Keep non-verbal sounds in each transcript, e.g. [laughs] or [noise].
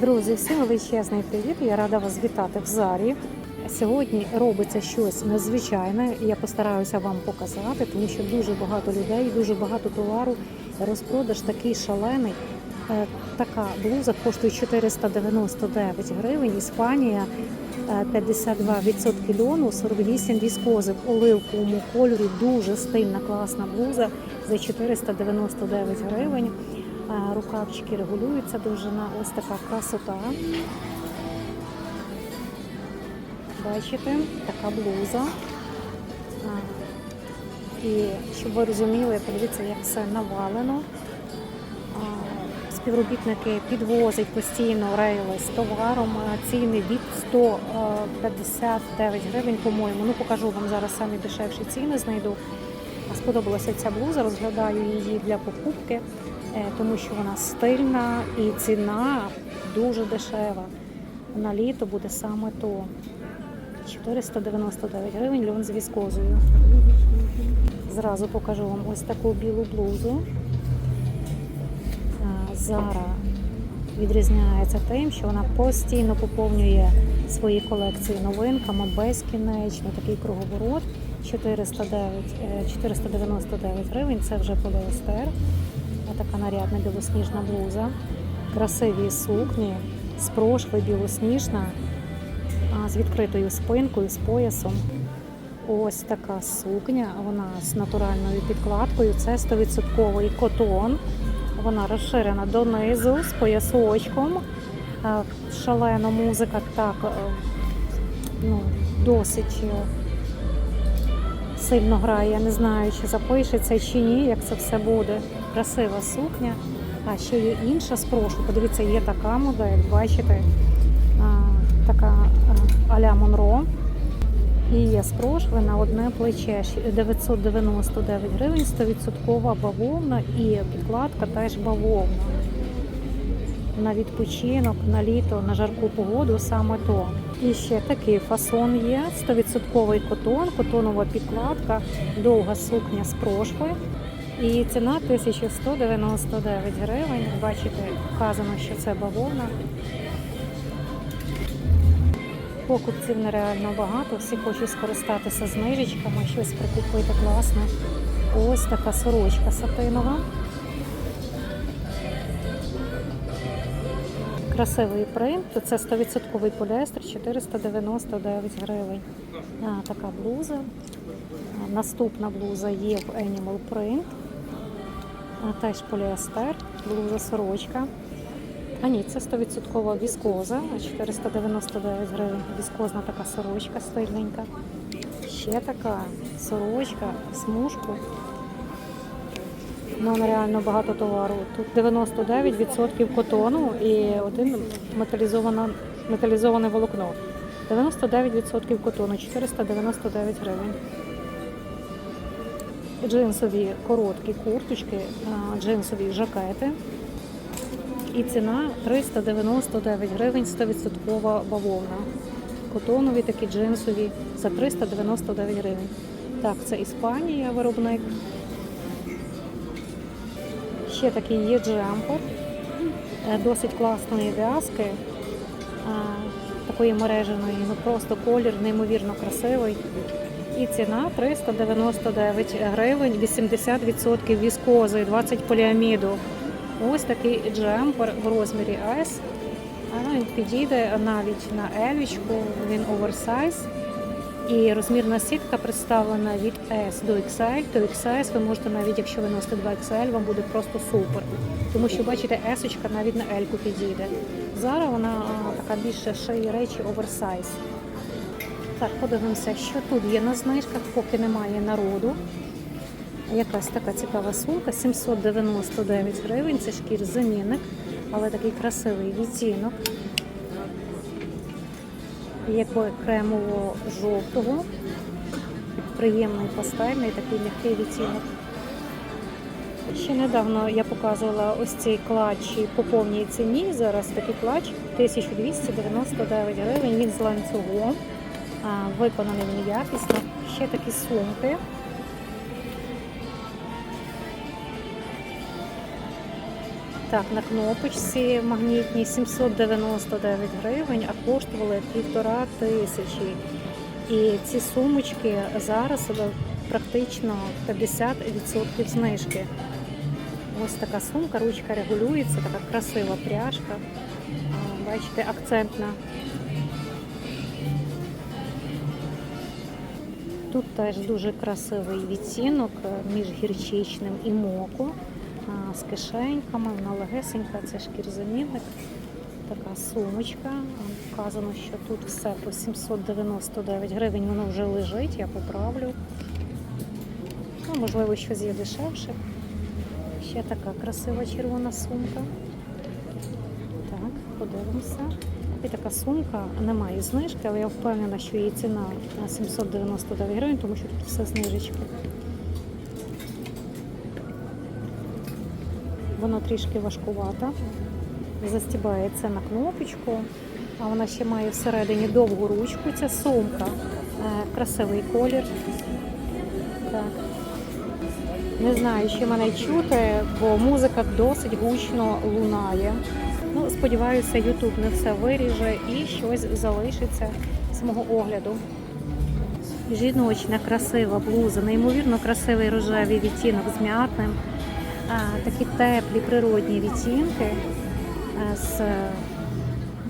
Друзі, всім величезний привіт! Я рада вас вітати в зарі. Сьогодні робиться щось незвичайне. Я постараюся вам показати, тому що дуже багато людей, дуже багато товару. Розпродаж такий шалений. Е, Така блуза коштує 499 гривень. Іспанія е, 52% льону, 48 віскози оливковому кольорі. Дуже стильна, класна блуза за 499 гривень. Рукавчики регулюються довжина. Ось така красота. Бачите, така блуза. І щоб ви розуміли, подивіться, як все навалено. Співробітники підвозять постійно рейли з товаром. Ціни від 159 гривень, по-моєму. Ну, покажу вам зараз самі дешевші ціни знайду. Сподобалася ця блуза, розглядаю її для покупки, тому що вона стильна і ціна дуже дешева. На літо буде саме то. 499 гривень льон з віскозою. Зразу покажу вам ось таку білу блузу. Зара відрізняється тим, що вона постійно поповнює свої колекції новинками безкінечно. Такий круговорот 409, е, 499 гривень. Це вже поліестер. Така нарядна білосніжна блуза. Красиві сукні з прошви білосніжна з відкритою спинкою, з поясом. Ось така сукня, вона з натуральною підкладкою. Це 100% котон. Вона розширена донизу з поясочком. Шалена музика так е, ну, досить е, сильно грає. Я не знаю, чи запишеться, чи ні, як це все буде. Красива сукня. А ще є інша спрошу. Подивіться, є така модель, бачите? Така а-ля Монро. І є спрошви на одне плече 999 гривень, 100% бавовна і підкладка теж бавовна. На відпочинок, на літо, на жарку погоду саме то. І ще такий фасон є: 100% котон, котонова підкладка, довга сукня з прошви. І ціна 1199 гривень. Бачите, вказано, що це бавовна. Покупців нереально багато, всі хочуть скористатися знижечками, щось прикупити класне. Ось така сорочка сатинова. Красивий принт. Це 100% поліестер, 499 гривень. А, така блуза. Наступна блуза є в Animal Print. Теж поліестер, блуза сорочка. А ні, це 100% віскоза, 499 гривень. Віскозна така сорочка стильненька. Ще така сорочка, смужку. Ну, нереально багато товару. Тут 99% котону і один металізоване волокно. 99% котону, 499 гривень. Джинсові короткі курточки, джинсові жакети. І ціна 399 гривень 100% бавовна. Котонові такі джинсові за 399 гривень. Так, це Іспанія виробник. Ще такий є джемпер. Е, Досить класної в'язки. е, Такої мереженої, ну просто колір неймовірно красивий. І ціна 399 гривень, 80% віскози, 20 поліаміду. Ось такий джемпер в розмірі S. Він підійде навіть на елічку, він оверсайз. І розмірна сітка представлена від S до XL, то XS ви можете навіть, якщо ви носите 2XL, вам буде просто супер. Тому що, бачите, S навіть на L підійде. Зараз вона така більше шиї речі оверсайз. Так, подивимося, що тут є на знижках, поки немає народу. Якась така цікава сумка, 799 гривень, це шкір замінник, але такий красивий відтінок. Є кремово-жовтого, приємний пастельний, такий м'який відтінок. Ще недавно я показувала ось ці клатчі по повній ціні. Зараз такий клатч 1299 гривень. Він з ланцюгом, виконаний він якісно. Ще такі сумки. Так, на кнопочці магнітній 799 гривень, а коштували півтора тисячі. І ці сумочки зараз е, практично 50% знижки. Ось така сумка, ручка регулюється, така красива пряжка. Бачите, акцентна. Тут теж дуже красивий відтінок е, між гірчичним і моку. З кишеньками, вона легесенька, це шкірзамінник. Така сумочка. Вказано, що тут все по 799 гривень, воно вже лежить, я поправлю. Ну, можливо, щось є дешевше. Ще така красива червона сумка. Так, подивимося. І така сумка немає знижки, але я впевнена, що її ціна на 799 гривень, тому що тут все знижечки. Вона трішки важкувата. Застібається на кнопочку, а вона ще має всередині довгу ручку. Ця сумка. Е, Красивий колір. Так. Не знаю, чи мене чути, бо музика досить гучно лунає. Ну, сподіваюся, Ютуб не все виріже і щось залишиться з мого огляду. Жіночна красива блуза, неймовірно красивий рожевий відтінок з м'ятним. Такі теплі природні відтінки з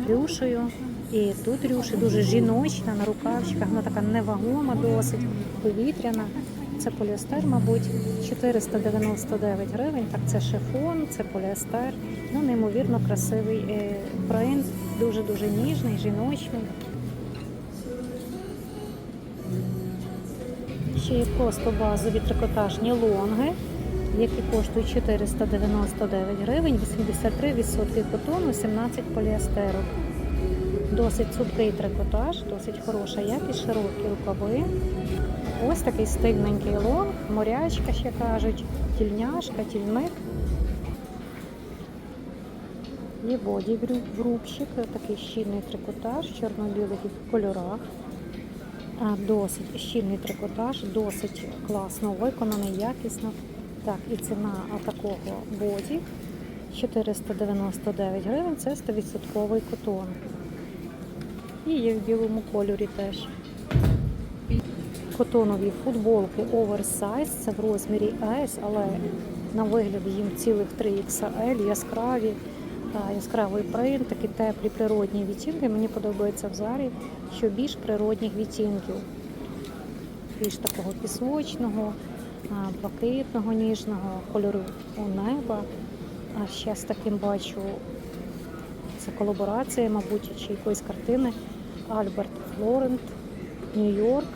рюшею. І тут рюша дуже жіночна на рукавчиках, вона така невагома, досить повітряна. Це поліестер, мабуть, 499 гривень. Так, це шифон, це поліестер. Ну, неймовірно красивий е, принт, дуже-дуже ніжний, жіночний. Ще є просто базові трикотажні лонги, які коштують 499 гривень, 83% котону, 17 поліестеру. Досить цупкий трикотаж, досить хороша якість, широкі рукави. Ось такий стильненький лонг, морячка ще кажуть, тільняшка, тільник. Є боді грубчик, такий щільний трикотаж в чорно-білих кольорах. Досить щільний трикотаж, досить класно виконаний, якісно. Так, і ціна такого боді 499 гривень, це 100% котон. І є в білому кольорі теж. Котонові футболки оверсайз, це в розмірі S, але на вигляд їм цілих 3 XL, яскраві, яскравий принт, такі теплі природні відтінки. Мені подобається в зарі, що більш природних відтінків. Більш такого пісочного, блакитного, ніжного, кольору у неба. А ще з таким бачу, це колаборація, мабуть, чи якоїсь картини. Альберт Флорент, Нью-Йорк.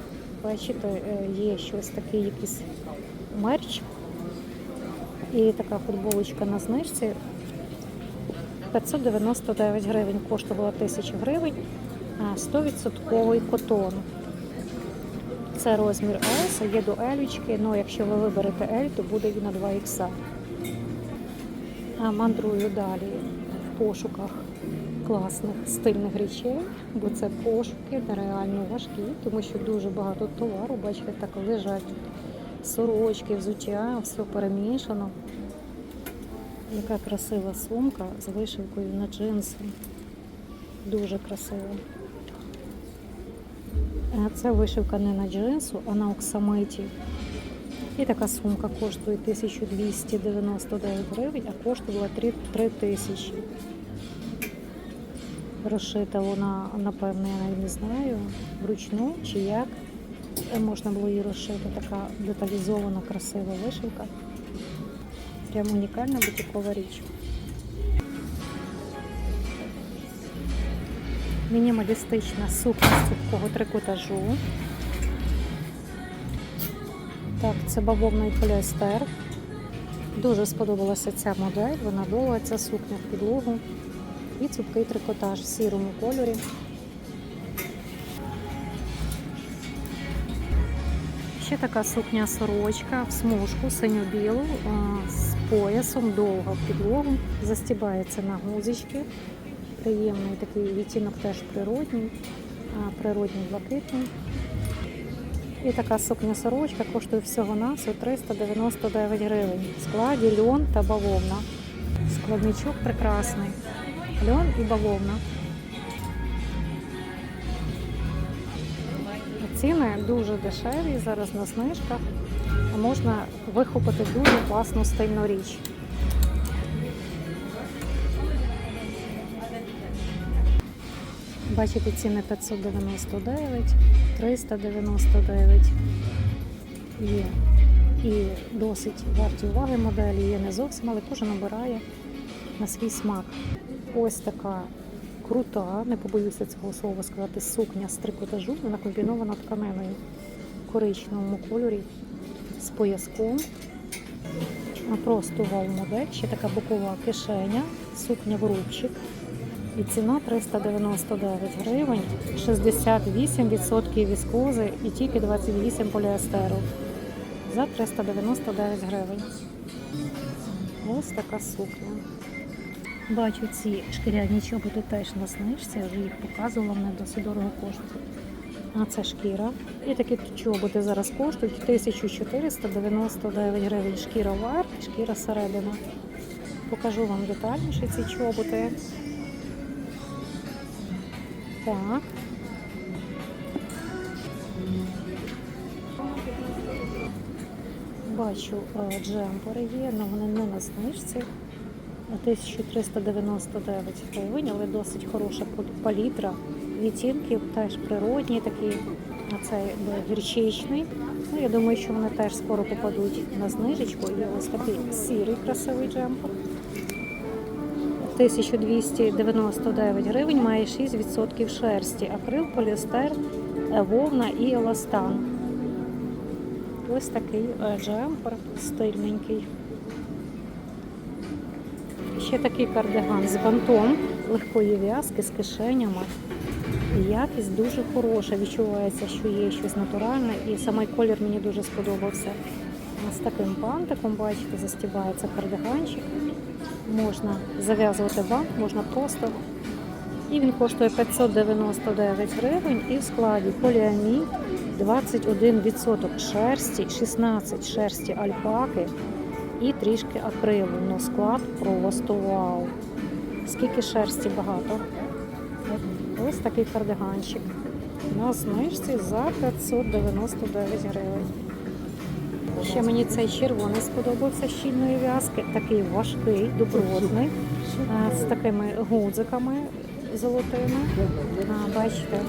Бачите, є щось таке, якийсь мерч. І така футболочка на знижці 599 гривень, коштувала 1000 гривень, 100% котон. Це розмір S, є до Елічки, але якщо ви виберете L, то буде і на 2 х мандрую далі в пошуках класних стильних речей, бо це пошуки нереально важкі, тому що дуже багато товару, бачите, так лежать сорочки, взуття, все перемішано. Яка красива сумка з вишивкою на джинси. Дуже красива. Е, Це вишивка не на джинсу, а на оксамиті. І така сумка коштує 1299 гривень, а коштувала 3 тисячі. Розшита вона, напевне, я не знаю, вручну чи як. Е, Можна було її розшити. Така деталізована, красива вишивка. Прям унікальна бутікова річ. Мінімалістична сукня з цупкого трикотажу. Так, це бавовний поліестер. Дуже сподобалася ця модель, вона довга, ця сукня в підлогу. І цупкий трикотаж в сірому кольорі. Ще така сукня сорочка в смужку синьо-білу з поясом довга в підлогу. Застібається на гузички. Приємний такий відтінок теж природній, природній блакитний. І така сукня сорочка коштує всього на 399 гривень. В складі льон та бавовна. Плавничок прекрасний. Льон і бавовна. Ціни дуже дешеві, зараз на знижках. Можна вихопити дуже класну стильну річ. Бачите, ціни 599, 399 є. І досить варті уваги моделі, є не зовсім, але кожен обирає на свій смак. Ось така крута, не побоюся цього слова сказати, сукня з трикотажу, вона комбінована тканиною в коричневому кольорі з пояском. Просто вау-модель, ще така бокова кишеня, сукня в рубчик. І ціна 399 гривень, 68% віскози і тільки 28 поліестеру за 399 гривень. Ось така сукня. Бачу ці шкіряні чоботи теж на знижці, я вже їх показувала, вони досить дорого коштують. А це шкіра. І такі чоботи зараз коштують 1499 гривень. Шкіра верх, шкіра середина. Покажу вам детальніше ці чоботи. Так. Бачу, е, джемпери є, але вони не на знижці. На 1399 гривень, але досить хороша палітра. Відтінків теж природні такі, а це якби гірчичний. Ну, я думаю, що вони теж скоро попадуть на знижечку. І ось такий сірий красивий джемпер. 1299 гривень, має 6% шерсті, акрил, поліестер, вовна і еластан. Ось такий е, джемпер стильненький. Ще такий кардиган з бантом, легкої в'язки, з кишенями. Якість дуже хороша. Відчувається, що є щось натуральне, і самий колір мені дуже сподобався. З таким бантиком, бачите, застібається кардиганчик. Можна зав'язувати бант, можна просто. І він коштує 599 гривень і в складі поліамід 21% шерсті, 16 шерсті альпаки і трішки акрилу. Ну, склад просто вау. Скільки шерсті багато. Ось такий кардиганчик. На знижці за 599 гривень. Ще мені цей червоний сподобався щільної в'язки. Такий важкий, добротний, з такими гудзиками золотими. А, Бачите,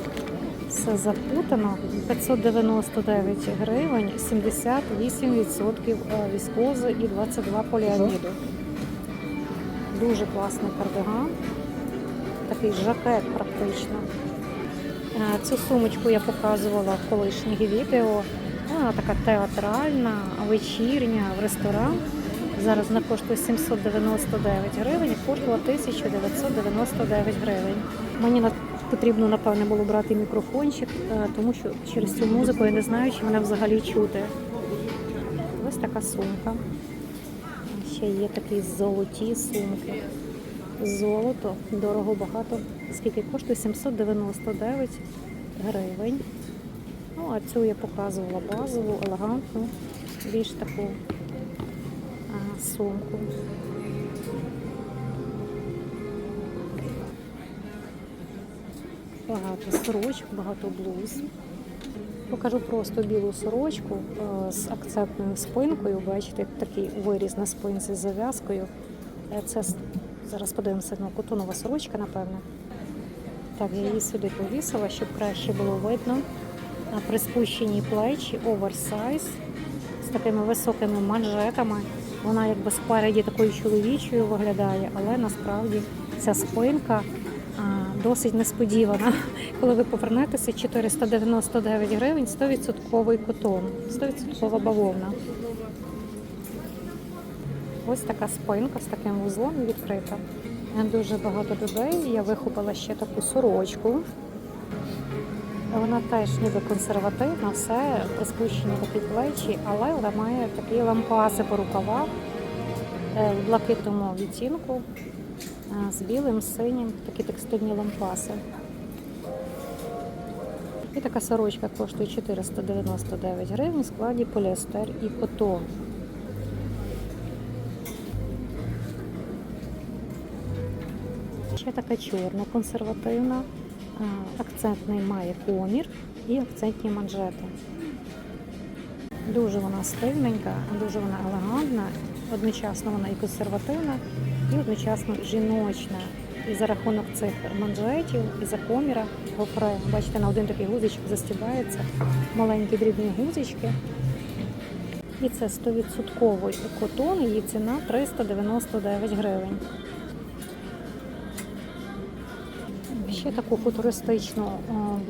все запутано. 599 гривень, 78% віскози і 22 поліаміду. Дуже класний кардиган. Такий жакет практично. Е, Цю сумочку я показувала в колишніх відео. Вона така театральна, вечірня, в ресторан. Зараз вона коштує 799 гривень і коштувала 1999 гривень. Мені потрібно, напевне, було брати мікрофончик, е, тому що через цю музику я не знаю, чи мене взагалі чути. Ось така сумка. Ще є такі золоті сумки. Золото, дорого багато. Скільки коштує? 799 гривень. Ну, а цю я показувала базову, елегантну, більш таку а, сумку. Багато сорочок, багато блуз. Покажу просто білу сорочку е, з акцентною спинкою. Бачите, такий виріз на спинці з зав'язкою. Е, Це зараз подивимося на котонова сорочка, напевно. Так, я її сюди повісила, щоб краще було видно. А При плечі оверсайз з такими високими манжетами. Вона якби спереді такою чоловічою виглядає, але насправді ця спинка досить несподівана. Коли ви повернетеся, 499 гривень, 100% котон, 100% бавовна. Ось така спинка з таким вузлом відкрита. Дуже багато людей. Я вихопила ще таку сорочку. Вона теж ніби консервативна, все приспущені такі плечі, але вона має такі лампаси по рукавах в блакитному відтінку е, з білим, синім, такі текстильні лампаси. І така сорочка коштує 499 гривень в складі поліестер і котон. Ще така чорна, консервативна, акцентний має комір і акцентні манжети. Дуже вона стильненька, дуже вона елегантна, одночасно вона і консервативна, і одночасно жіночна. І за рахунок цих манжетів і за коміра гофре. Бачите, на один такий гузичок застібається, маленькі дрібні гузички. І це 100% котон, її ціна 399 гривень. Ще таку футуристичну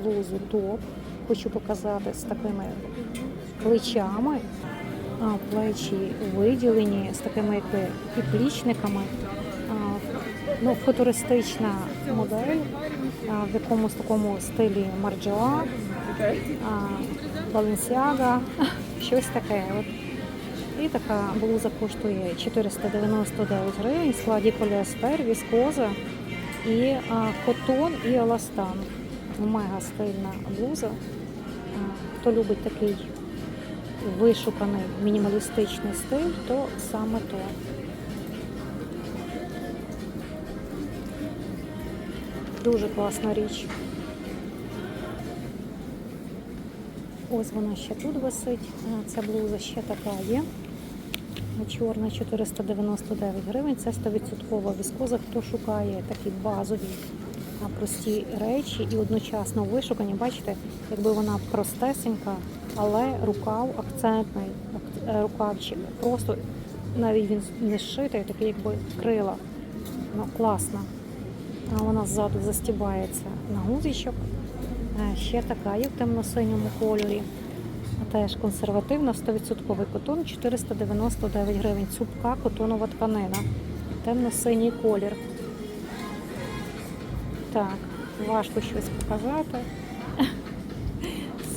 блузу топ хочу показати з такими плечами. Плечі виділені з такими якби підплічниками. Ну, футуристична модель в якомусь такому стилі Марджоа, Balenciaga, [laughs] щось таке. От. І така блуза коштує 499 гривень, в складі поліестер, віскоза і котон і еластан. Мега стильна блуза. Хто любить такий вишуканий мінімалістичний стиль, то саме то. Дуже класна річ. Ось вона ще тут висить. Ця блуза ще така є. Чорна 499 гривень. Це 100% віскоза. Хто шукає такі базові прості речі і одночасно вишукані. Бачите, якби вона простесенька, але рукав акцентний, е, рукавчик. Просто навіть він не зшитий, такий якби крила. Ну, класна. А Вона ззаду застібається на гузичок. Е, Ще така є в темно-синьому кольорі. Теж консервативна, 100% котон, 499 гривень. Цупка котонова тканина. Темно-синій колір. Так, важко щось показати.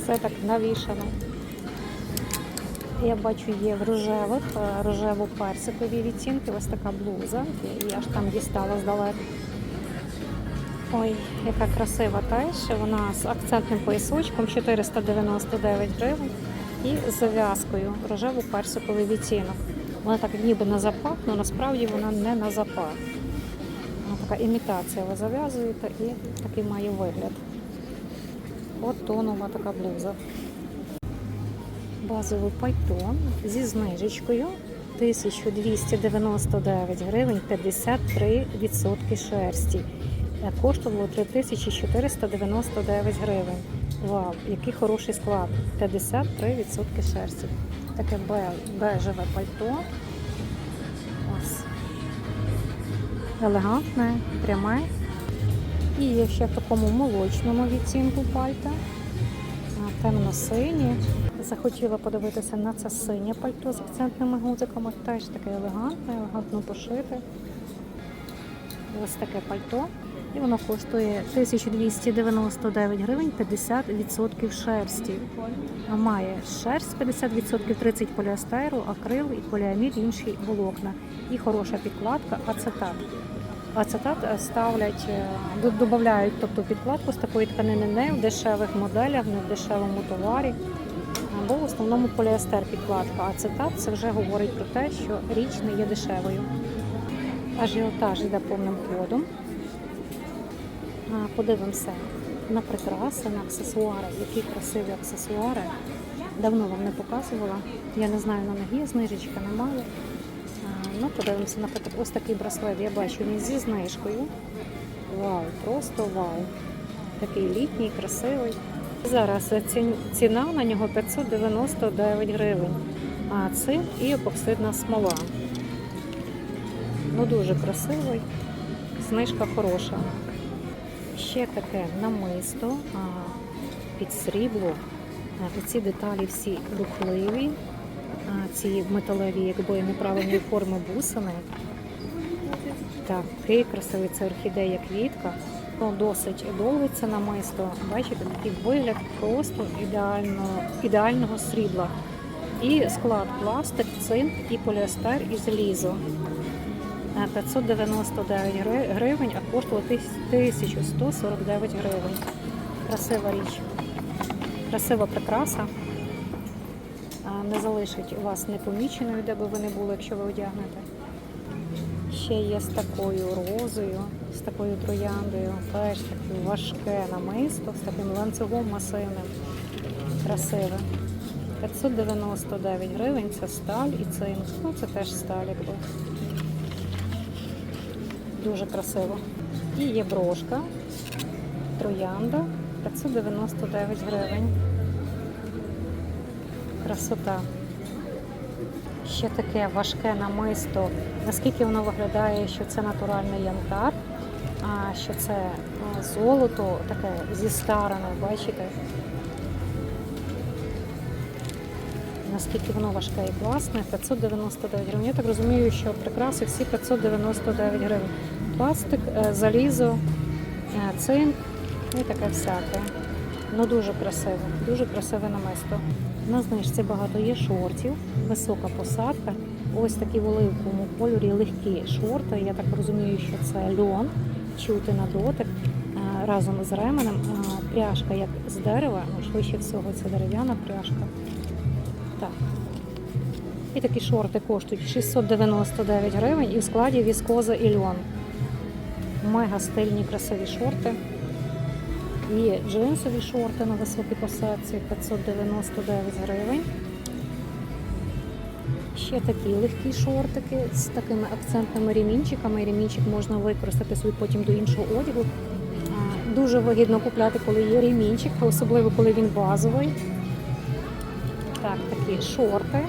Все так навішано. Я бачу, є в рожевих, е, рожево-персикові відтінки. Ось така блуза. Я ж там дістала здалеку. Ой, яка красива теж. Вона з акцентним поясочком 499 гривень і з зав'язкою рожево-персиковий відтінок. Вона так ніби на запах, але насправді вона не на запах. Вона така імітація. Ви зав'язуєте і такий має вигляд. От тонова така блуза. Базове пальто зі знижечкою 1299 гривень 53% шерсті. Е, Коштувало 3499 гривень. Вау, який хороший склад. 53% шерсті. Таке бежеве пальто. Ось. Елегантне, пряме. І є ще в такому молочному відцінку пальта. Темно-сині. Захотіла подивитися на це синє пальто з акцентними гудзиками. Теж таке елегантне, елегантно пошите. Ось таке пальто. І воно коштує 1299 гривень 50% шерсті. Має шерсть 50%, 30 поліастеру, акрил і поліамід, інші волокна. І хороша підкладка, ацетат. Ацетат е, ставлять, е, додають тобто підкладку з такої тканини не в дешевих моделях, не в дешевому товарі. Або в основному поліестер підкладка. Ацетат це вже говорить про те, що річ не є дешевою. Ажіотаж йде повним ходом. Подивимося на прикраси, на аксесуари, які красиві аксесуари. Давно вам не показувала. Я не знаю, на ноги знижечка немає. Ну, подивимося, наприклад, ось такий браслет. Я бачу, він зі знижкою. Вау, просто вау. Такий літній, красивий. Зараз ціна на нього 599 гривень. А цинк і епоксидна смола. Ну, дуже красивий. Знижка хороша. Ще таке намисто під срібло. А, Ці деталі всі рухливі, ці металеві, якби неправильної форми бусини. Такий красивий це орхідея квітка. Ну, досить довго це намисто. Бачите, такий вигляд просто ідеально, ідеального срібла. І склад пластик, цинк і поліестер і залізо. Е, 599 гривень, а коштувало 1149 гривень. Красива річ. Красива прикраса. Не залишить вас непоміченою, де би ви не були, якщо ви одягнете. Ще є з такою розою, з такою трояндою. Теж таке важке намисто з таким ланцюгом масивним. Красиве. 599 гривень це сталь і цинк. Ну це теж сталь якби. Дуже красиво. І є брошка. Троянда 599 гривень. Красота. Ще таке важке намисто. Наскільки воно виглядає, що це натуральний янтар, а що це золото таке зістарене, бачите? Наскільки воно важке і класне, 599 гривень. Я так розумію, що прикраси всі 599 гривень. Пластик, е, залізо, е, цинк і таке всяке. Ну дуже красиво, дуже красиве намисто. На знижці багато є шортів, висока посадка. Ось такі в оливковому кольорі легкі шорти. Я так розумію, що це льон, чути на дотик е, разом з ременем. Е, Пряжка як з дерева, ну, швидше всього це дерев'яна пряжка. Так. І такі шорти коштують 699 гривень і в складі віскоза і льон. Мега стильні красиві шорти. Є джинсові шорти на високій посадці 599 гривень. Ще такі легкі шортики з такими акцентними ремінчиками. Ремінчик можна використати собі потім до іншого одягу. Дуже вигідно купляти, коли є ремінчик, особливо коли він базовий. Так, такі шорти.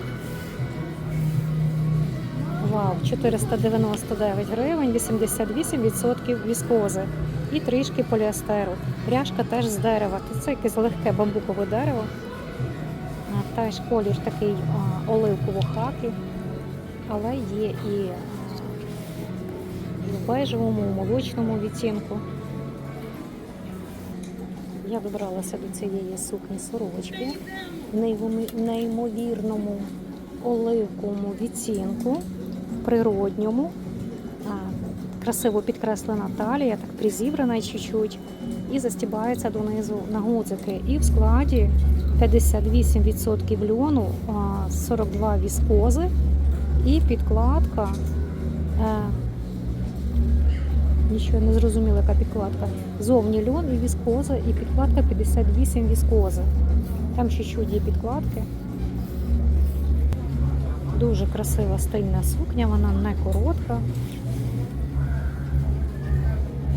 Вау, 499 гривень, 88% віскози і трішки поліестеру. Пряжка теж з дерева. Це якесь легке бамбукове дерево. Теж колір такий а, оливково-хаки, але є і в бежевому, молочному відтінку. Я добралася до цієї сукні сорочки в неймовірному оливковому відтінку, природньому. Красиво підкреслена талія, так призібрана чуть-чуть, і застібається донизу на гудзики. І в складі 58% льону, 42 віскози і підкладка. е, Нічого не зрозуміла, яка підкладка. Зовні льон і віскоза, і підкладка 58 віскози. Там чуть-чуть є підкладки. Дуже красива стильна сукня, вона не коротка.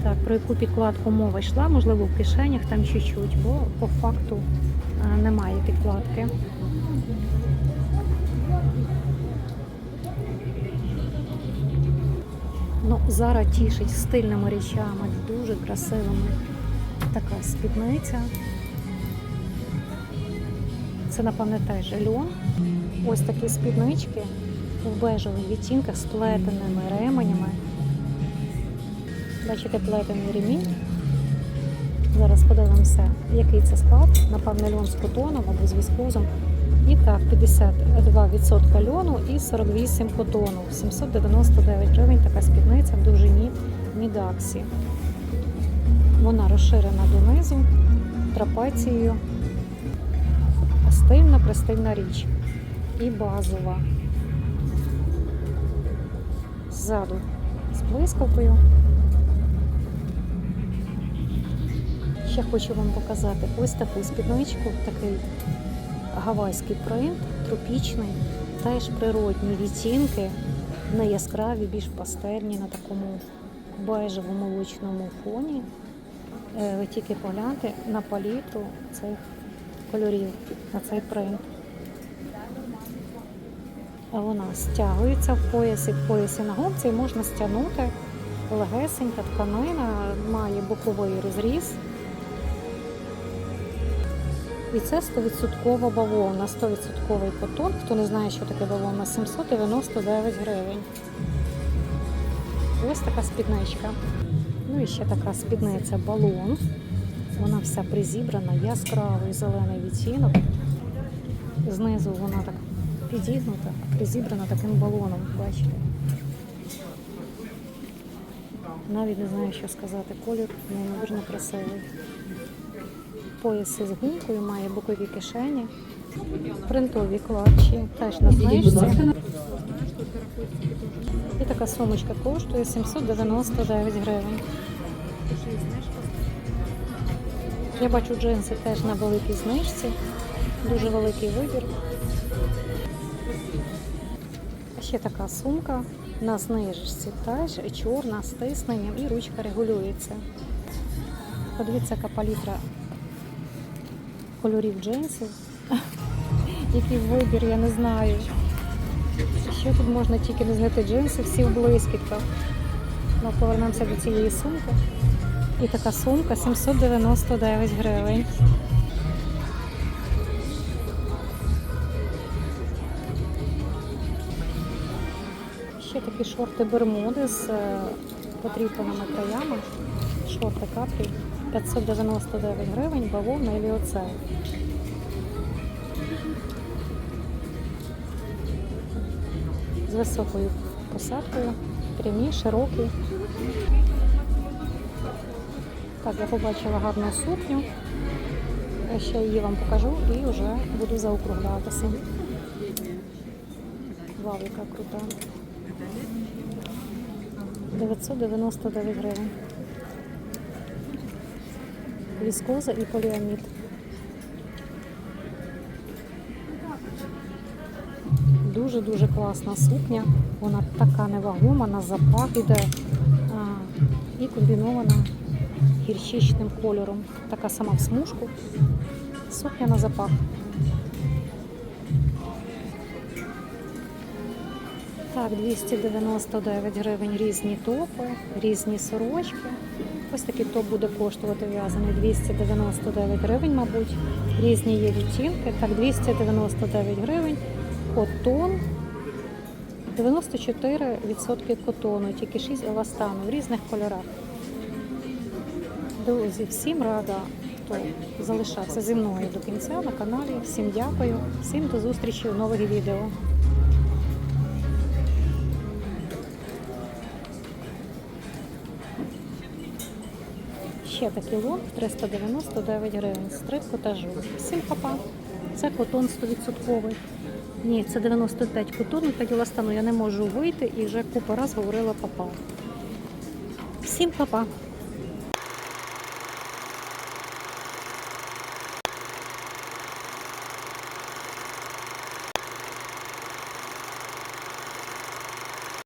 Так, про яку підкладку мова йшла, можливо, в кишенях там чуть-чуть, бо по факту е, немає підкладки. Ну, Зара тішить стильними речами, дуже красивими. Така спідниця. Це, напевне, теж льон. Ось такі спіднички в бежевих відтінках з плетеними ременями. Бачите, плетений ремінь. Зараз подивимося, який це склад. Напевне, льон з котоном або з віскозом. І так, 52% льону і 48 котону. 799 гривень така спідниця в довжині мідаксі. Вона розширена донизу, трапецією. Стильна, пристильна річ. І базова. Ззаду з блискавкою. Ще хочу вам показати ось таку спідничку, такий гавайський принт, тропічний, теж природні відтінки, не яскраві, більш пастельні на такому бежевому молочному фоні. Е, Ви тільки погляньте на палітру цих кольорів, на цей принт. Вона стягується в поясі, в поясі на гумці і можна стягнути. Легесенька тканина, має боковий розріз. І це 100% бавовна, 100% котон. Хто не знає, що таке бавовна, 799 гривень. Ось така спідничка. Ну і ще така спідниця балон. Вона вся призібрана, яскравий зелений відтінок. Знизу вона так підігнута, призібрана таким балоном, бачите. Навіть не знаю, що сказати. Колір неймовірно красивий. Пояс із гумкою, має бокові кишені. Принтові клатчі, теж на знижці. І така сумочка коштує 799 гривень. Я бачу джинси теж на великій знижці. Дуже великий вибір. Ще така сумка на знижці, теж чорна з тисненням і ручка регулюється. Подивіться, яка палітра кольорів джинсів. [laughs] Який вибір, я не знаю. Що тут можна тільки не знайти джинси, всі в блискітках. Ну, повернемося до цієї сумки. І така сумка 799 гривень. Такі шорти Бермуди з е, потріпаними краями. Шорти каплі 599 гривень, бавовна і оцей. З високою посадкою, прямі, широкі. Так, я побачила гарну сукню. Я ще її вам покажу і вже буду заокруглятися. Вау, яка крута. 999 гривень. Віскоза і поліамід. Дуже-дуже класна сукня. Вона така невагома, на запах іде і комбінована гірчичним кольором. Така сама в смужку. Сукня на запах. Так, 299 гривень різні топи, різні сорочки. Ось такий топ буде коштувати в'язаний 299 гривень, мабуть. Різні є відтінки. Так, 299 гривень. Котон. 94% котону, тільки 6 еластану в різних кольорах. Друзі, всім рада, хто залишався зі мною до кінця на каналі. Всім дякую, всім до зустрічі у нових відео. Ще такий лонг 399 гривень з трикотажу. Всім папа. Це котон 100%. Ні, це 95 котону, 5 еластану. Я не можу вийти і вже купу раз говорила папа. Всім папа.